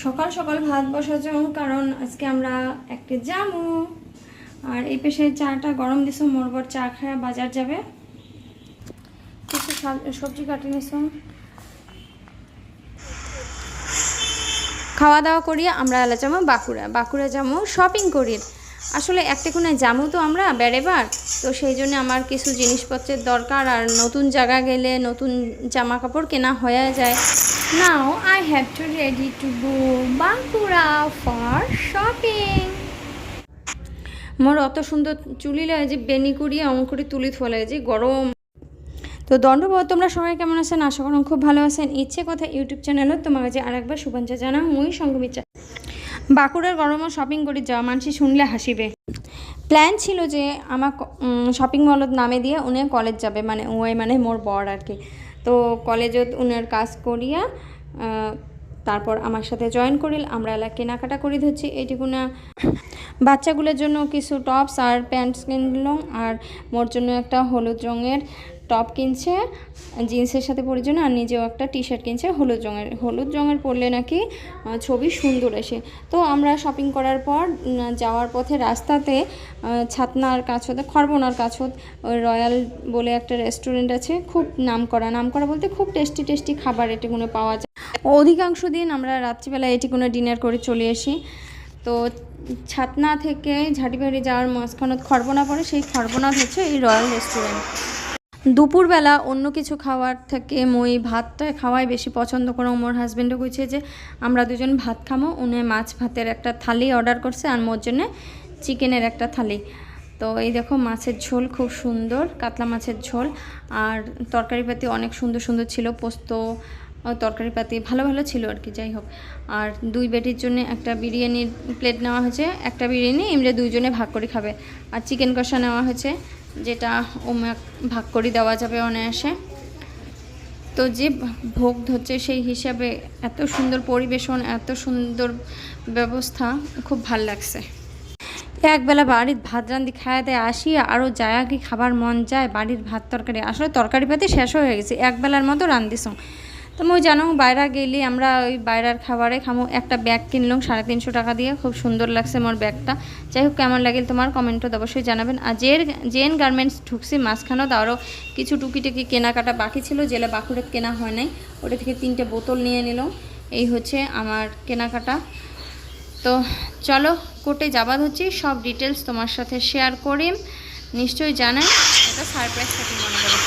সকাল সকাল ভাত বসাচ্ছ কারণ আজকে আমরা একটি যাব আর এই পেশে চাটা গরম দিছ মোরবর চা খায় বাজার যাবে। কিছু সবজি কাটি নিছ। খাওয়া দাওয়া করি আমরা এলা যাব বাঁকুড়া। বাঁকুড়া যাব শপিং করি আসলে একটা কোনো যাব তো আমরা বেড়েবার, তো সেই জন্য আমার কিছু জিনিসপত্রের দরকার। আর নতুন জায়গা গেলে নতুন জামা কাপড় কেনা হয়ে যায়। Now I have to ready to go Bankura for shopping more অত সুন্দর চুলি লাগে যে বেনি করিয়ে অঙ্ক করে, তুলি থলে যে গরম। তো দণ্ডবোধ তোমরা সবাই কেমন আছেন? আশা করুন খুব ভালো আছেন। ইচ্ছে কথা ইউটিউব চ্যানেলত তোমার কাছে আরেকবার শুভেচ্ছা জানা মুই সঙ্গমিচা বাঁকুড়ার গরমও শপিং করে যাওয়া মানুষ শুনলে হাসিবে। প্ল্যান ছিল যে আমার শপিং মলত নামে দিয়ে উনি কলেজ যাবে মানে ওই মানে মোর বর আর কি। তো কলেজত উনার কাজ করিয়া তারপর আমার সাথে জয়েন করিল। আমরা এলা কেনাকাটা করি ধরছি। এইটুকুনা বাচ্চাগুলোর জন্য কিছু টপস আর প্যান্টস কিনলাম। আর মোর জন্য একটা হলুদ রঙের টপ কিনছে, জিন্সের সাথে পরে জন্য, আর নিজেও একটা টি শার্ট কিনছে, হলুদ রঙের। হলুদ রঙের পরলে নাকি ছবি সুন্দর আসে। তো আমরা শপিং করার পর যাওয়ার পথে রাস্তাতে ছাতনার কাছত, খরবনার কাছত ওই রয়্যাল বলে একটা রেস্টুরেন্ট আছে, খুব নাম করা নাম করা বলতে খুব টেস্টি টেস্টি খাবার এটিগুলো পাওয়া যায়। অধিকাংশ দিন আমরা রাত্রিবেলা এটিগুলো ডিনার করে চলে আসি। তো ছাতনা থেকে ঝাটিবাড়ি যাওয়ার মাঝখানত খরবনা পড়ে, সেই খরবনা হচ্ছে এই রয়্যাল রেস্টুরেন্ট দুপুরবেলা অন্য কিছু খাওয়ার থেকে মই ভাতটা খাওয়াই বেশি পছন্দ করো। মোর হাজব্যান্ডও কইছে যে, আমরা দুজন ভাত খামো। উনি মাছ ভাতের একটা থালি অর্ডার করছে আর মোর জন্যে চিকেনের একটা থালি। তো এই দেখো মাছের ঝোল খুব সুন্দর, কাতলা মাছের ঝোল। আর তরকারিপাতি অনেক সুন্দর সুন্দর ছিল, পোস্ত তরকারিপাতি ভালো ভালো ছিল আর কি, যাই হোক। আর দুই বেটির জন্য একটা বিরিয়ানির প্লেট নেওয়া হয়েছে। একটা বিরিয়ানি, এমনি দুইজনে ভাগ করে খাবে। আর চিকেন কষা নেওয়া হয়েছে, যেটা ওমা ভাগ করে দেওয়া যাবে অনায়াসে। তো যে ভোগ ধরছে সেই হিসাবে এত সুন্দর পরিবেশন, এত সুন্দর ব্যবস্থা, খুব ভালো লাগছে। একবেলা বাড়ির ভাত রান্দি দেয় আসি, আরও যায় কি খাবার মন যায়, বাড়ির ভাত তরকারি। আসলে তরকারি পাতি শেষ হয়ে গেছে, একবেলার মতো রান্দিস তো মই জানো বাইরা গেলি আমরা ওই বাইরার খাবারে খামো, একটা ব্যাগ কিনলাম সাড়ে তিনশো টাকা দিয়ে, খুব সুন্দর লাগছে আমার ব্যাগটা যাই হোক, কেমন লাগিল তোমার কমেন্টও অবশ্যই জানাবেন। আর জের জেন গার্মেন্টস ঢুকছি, মাঝখানেও আরও কিছু টুকিটাকি কেনাকাটা বাকি ছিল যেটা বাঁকুড়ে কেনা হয় নাই। ওটা থেকে তিনটে বোতল নিয়ে নিলাম। এই হচ্ছে আমার কেনাকাটা। তো চলো, কোর্টে যাবাদ হচ্ছে সব ডিটেলস তোমার সাথে শেয়ার করি নিশ্চয়ই জানেন, এটা সারপ্রাইজ থাকি মনে করো।